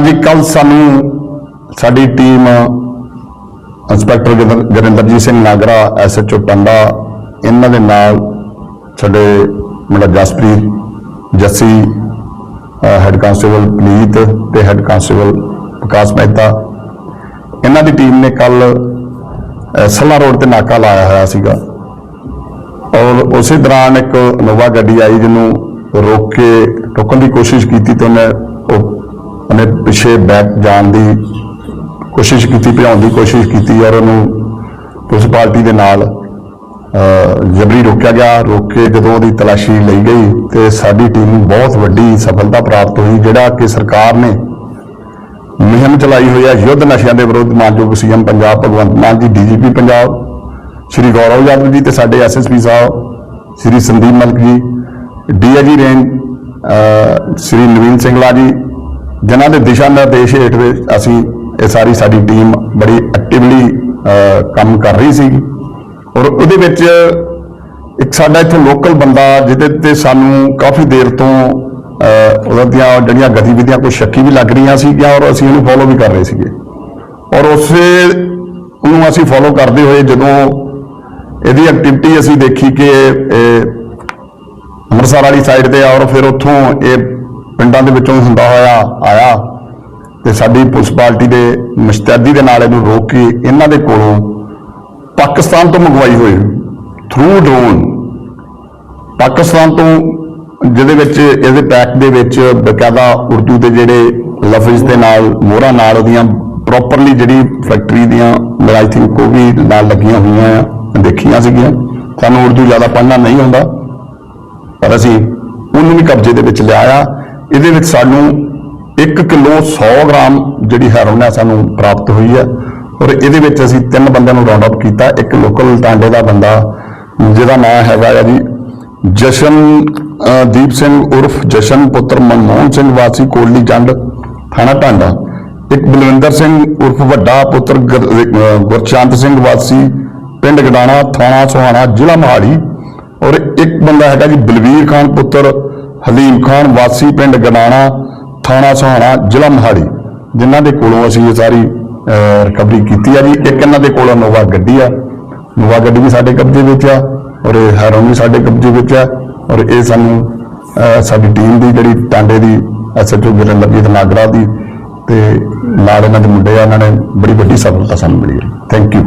ਹਾਂਜੀ ਕੱਲ ਸਾਨੂੰ ਸਾਡੀ team inspector Garinderjit Singh Nagra SHO Tanda, ਇਹਨਾਂ ਦੇ ਨਾਲ ਸਾਡੇ ਮੁੰਡਾ ਜਸਪ੍ਰੀਤ, ਜੱਸੀ ਹੈੱਡ ਕਾਂਸਟੇਬਲ ਪਨੀਤ ਤੇ ਹੈੱਡ ਕਾਂਸਟੇਬਲ ਵਿਕਾਸ ਮਹਿਤਾ। ਇਹਨਾਂ ਦੀ ਟੀਮ ਨੇ ਕੱਲ ਸੱਲਾ ਰੋਡ ਤੇ ਨਾਕਾ ਲਾਇਆ ਹੋਇਆ ਸੀਗਾ। ਔਰ ਉਸੇ ਦੌਰਾਨ ਇੱਕ ਨੋਵਾ ਗੱਡੀ ਆਈ ਜਿਹਨੂੰ ਰੋਕ ਕੇ ਰੋਕਣ ਦੀ ਕੋਸ਼ਿਸ਼ ਕੀਤੀ ਤੇ ਉਹਨੇ ਉਹ ਉਹਨੇ ਪਿੱਛੇ ਬੈਕ ਜਾਣ ਦੀ ਕੋਸ਼ਿਸ਼ ਕੀਤੀ, ਭਜਾਉਣ ਦੀ ਕੋਸ਼ਿਸ਼ ਕੀਤੀ ਔਰ ਉਹਨੂੰ ਪੁਲਿਸ ਪਾਰਟੀ ਦੇ ਨਾਲ ਜਬਰੀ ਰੋਕਿਆ ਗਿਆ। ਰੋਕ ਕੇ ਜਦੋਂ ਉਹਦੀ ਤਲਾਸ਼ੀ ਲਈ ਗਈ ਤੇ ਸਾਡੀ ਟੀਮ ਨੂੰ ਬਹੁਤ ਵੱਡੀ ਸਫਲਤਾ ਪ੍ਰਾਪਤ ਹੋਈ, ਜਿਹੜਾ ਕਿ ਸਰਕਾਰ ਨੇ ਮੁਹਿੰਮ ਚਲਾਈ ਹੋਈ ਹੈ। ਯੁੱਧ ਨਸ਼ਿਆਂ ਦੇ ਵਿਰੁੱਧ ਮਾਨਯੋਗ ਸੀਐਮ ਪੰਜਾਬ ਭਗਵੰਤ ਮਾਨ ਜੀ, ਡੀਜੀਪੀ ਪੰਜਾਬ, ਸ਼੍ਰੀ ਗੌਰਵ ਯਾਦਵ ਜੀ ਤੇ ਸਾਡੇ ਐਸਐਸਪੀ ਸਾਹਿਬ, ਸ਼੍ਰੀ ਸੰਦੀਪ ਮਲਕ ਜੀ ਡੀਆਈਜੀ ਰੇਂਜ ਸ਼੍ਰੀ ਨਵੀਨ ਸਿੰਘਲਾ ਜੀ ਜਿਨ੍ਹਾਂ ਦੇ ਦਿਸ਼ਾ ਨਿਰਦੇਸ਼ ਹੇਠ ਦੇ ਅਸੀਂ ਇਹ ਸਾਰੀ ਸਾਡੀ ਟੀਮ ਬੜੀ ਐਕਟਿਵਲੀ ਕੰਮ ਕਰ ਰਹੀ ਸੀਗੀ। ਔਰ ਉਹਦੇ ਵਿੱਚ ਇੱਕ ਸਾਡਾ ਇੱਥੋਂ ਲੋਕਲ ਬੰਦਾ ਜਿਹਦੇ ਤੇ ਸਾਨੂੰ ਕਾਫੀ ਦੇਰ ਤੋਂ ਅਹ, ਉਹਦੀਆਂ ਦੀਆਂ ਜਿਹੜੀਆਂ ਗਤੀਵਿਧੀਆਂ ਕੋਈ ਸ਼ੱਕੀ ਵੀ ਲੱਗ ਰਹੀਆਂ ਸੀਗੀਆਂ ਔਰ ਅਸੀਂ ਉਹਨੂੰ ਫੋਲੋ ਵੀ ਕਰ ਰਹੇ ਸੀਗੇ। ਔਰ ਉਸੇ ਉਹਨੂੰ ਅਸੀਂ ਫੋਲੋ ਕਰਦੇ ਹੋਏ ਜਦੋਂ ਇਹਦੀ ਐਕਟੀਵਿਟੀ ਅਸੀਂ ਦੇਖੀ ਕਿ ਇਹ ਅੰਮ੍ਰਿਤਸਰ ਵਾਲੀ ਸਾਈਡ ਤੇ ਔਰ ਫਿਰ ਉੱਥੋਂ ਇਹ ਪਿੰਡਾਂ ਦੇ ਵਿੱਚੋਂ ਹੁੰਦਾ ਹੋਇਆ ਆਇਆ ਤੇ ਸਾਡੀ ਪੁਲਿਸ ਪਾਰਟੀ ਦੇ ਮੁਸ਼ਤੈਦੀ ਦੇ ਨਾਲ ਇਹਨੂੰ ਰੋਕ ਕੇ ਇਹਨਾਂ ਦੇ ਕੋਲੋਂ ਪਾਕਿਸਤਾਨ ਤੋਂ ਮੰਗਵਾਈ ਹੋਈ ਥਰੂ ਡਰੋਨ ਪਾਕਿਸਤਾਨ ਤੋਂ ਜਿਹਦੇ ਵਿੱਚ, ਇਹਦੇ ਪੈਕ ਦੇ ਵਿੱਚ ਬਕਾਇਦਾ ਉਰਦੂ ਦੇ ਜਿਹੜੇ ਲਫ਼ਜ਼ ਦੇ ਨਾਲ, ਮੋਹਰਾਂ ਨਾਲ ਉਹਦੀਆਂ ਪ੍ਰੋਪਰਲੀ ਜਿਹੜੀ ਫੈਕਟਰੀ ਦੀਆਂ ਮੈਂ ਆਈ ਥਿੰਕ ਉਹ ਵੀ ਨਾਲ ਲੱਗੀਆਂ ਹੋਈਆਂ ਆ, ਦੇਖੀਆਂ ਸੀਗੀਆਂ। ਸਾਨੂੰ ਉਰਦੂ ਜ਼ਿਆਦਾ ਪੜ੍ਹਨਾ ਨਹੀਂ ਆਉਂਦਾ, ਪਰ ਅਸੀਂ ਉਹਨੂੰ ਵੀ ਕਬਜ਼ੇ ਦੇ ਵਿੱਚ ਲਿਆਇਆ। ਇਹਦੇ ਵਿੱਚ ਸਾਨੂੰ 1 ਕਿਲੋ 100 ਗ੍ਰਾਮ ਜਿਹੜੀ ਹੈਰੋਇਨ ਹੈ ਸਾਨੂੰ ਪ੍ਰਾਪਤ ਹੋਈ ਹੈ ਔਰ ਇਹਦੇ ਵਿੱਚ ਅਸੀਂ ਤਿੰਨ ਬੰਦਿਆਂ ਨੂੰ ਰਾਉਂਡ ਅਪ ਕੀਤਾ। ਇੱਕ ਲੋਕਲ ਟਾਂਡੇ ਦਾ ਬੰਦਾ ਜਿਹਦਾ ਨਾਮ ਹੈਗਾ ਆ ਜੀ ਜਸ਼ਨ ਦੀਪ ਸਿੰਘ ਉਰਫ ਜਸ਼ਨ ਪੁੱਤਰ ਮਨਮੋਹਨ ਸਿੰਘ ਵਾਸੀ ਕੋਲੀ ਜੰਡ ਥਾਣਾ ਟਾਂਡਾ। ਇੱਕ ਬਲਵਿੰਦਰ ਸਿੰਘ ਉਰਫ ਵੱਡਾ ਪੁੱਤਰ ਗੁਰ- ਅ, ਗੁਰਚੰਦ ਸਿੰਘ ਵਾਸੀ ਪਿੰਡ ਗਡਾਣਾ ਥਾਣਾ ਸੁਹਾਣਾ ਜ਼ਿਲ੍ਹਾ ਮੋਹਾਲੀ। ਔਰ ਇੱਕ ਬੰਦਾ ਹੈਗਾ ਜੀ ਬਲਵੀਰ ਖਾਨ ਪੁੱਤਰ ਹਲੀਮ ਖਾਨ ਵਾਸੀ ਪਿੰਡ ਗਨਾਣਾ ਥਾਣਾ ਸਹਾਣਾ, ਜ਼ਿਲ੍ਹਾ ਮੋਹਾਲੀ, ਜਿਨ੍ਹਾਂ ਦੇ ਕੋਲੋਂ ਅਸੀਂ ਇਹ ਸਾਰੀ ਰਿਕਵਰੀ ਕੀਤੀ ਆ ਜੀ। ਇੱਕ ਇਹਨਾਂ ਦੇ ਕੋਲ ਨੋਵਾ ਗੱਡੀ ਆ। ਨੋਵਾ ਗੱਡੀ ਵੀ ਸਾਡੇ ਕਬਜ਼ੇ ਵਿੱਚ ਆ ਔਰ ਇਹ ਹੈਰੋਨ ਵੀ ਸਾਡੇ ਕਬਜ਼ੇ ਵਿੱਚ ਆ ਔਰ ਇਹ ਸਾਨੂੰ ਸਾਡੀ ਟੀਮ ਦੀ ਜਿਹੜੀ ਟਾਂਡੇ ਦੀ ਐਸਐਚਓ ਗੁਰਿੰਦਰਜੀਤ ਨਾਗਰਾ ਦੀ ਤੇ ਨਾਲ ਇਹਨਾਂ ਦੇ ਮੁੰਡੇ ਆ, ਇਹਨਾਂ ਨੇ ਬੜੀ ਵੱਡੀ ਸਫਲਤਾ ਸਾਨੂੰ ਮਿਲੀ ਹੈ ਥੈਂਕ ਯੂ